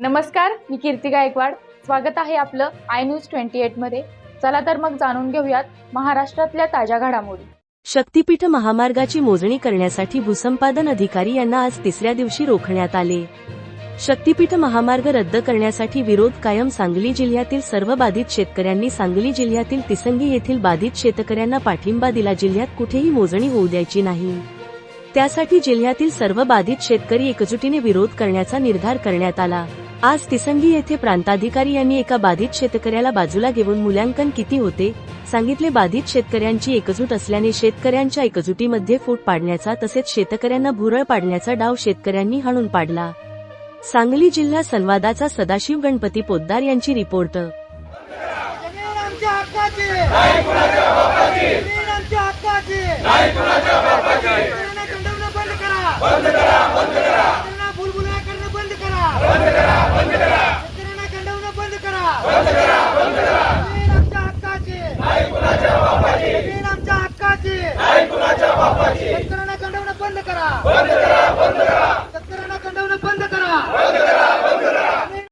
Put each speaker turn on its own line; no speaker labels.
नमस्कार मी कीर्ती गायकवाड. स्वागत आहे आपलं आय न्यूज ट्वेंटी मध्ये. चला तर मग जाणून घेऊयात महाराष्ट्रातल्या ताज्या घडामोडी.
शक्तीपीठ महामार्गाची मोजणी करण्यासाठी भूसंपादन अधिकारी यांना आज तिसऱ्या दिवशी रोखण्यात आले. शक्तीपीठ महामार्ग रद्द करण्यासाठी विरोध कायम सांगली जिल्ह्यातील सर्व बाधित शेतकऱ्यांनी सांगली जिल्ह्यातील तिसंगी येथील बाधित शेतकऱ्यांना पाठिंबा दिला. जिल्ह्यात कुठेही मोजणी होऊ द्यायची नाही. त्यासाठी जिल्ह्यातील सर्व बाधित शेतकरी एकजुटीने विरोध करण्याचा निर्धार करण्यात आला. आज तिसंगी येथे प्रांताधिकारी यांनी एका बाधित शेतकऱ्याला बाजूला घेऊन मूल्यांकन किती होते सांगितले. बाधित शेतकऱ्यांची एकजूट असल्याने शेतकऱ्यांच्या एकजुटीमध्ये फूट पाडण्याचा तसेच शेतकऱ्यांना भुरळ पाडण्याचा डाव शेतकऱ्यांनी हाणून पाडला. सांगली जिल्हा संवादाचा सदाशिव गणपती पोद्दार यांची रिपोर्ट.
जमीन आमच्या हक्काची. शेतकऱ्यांना गंडवणं बंद करा. बंद करा बंद करा.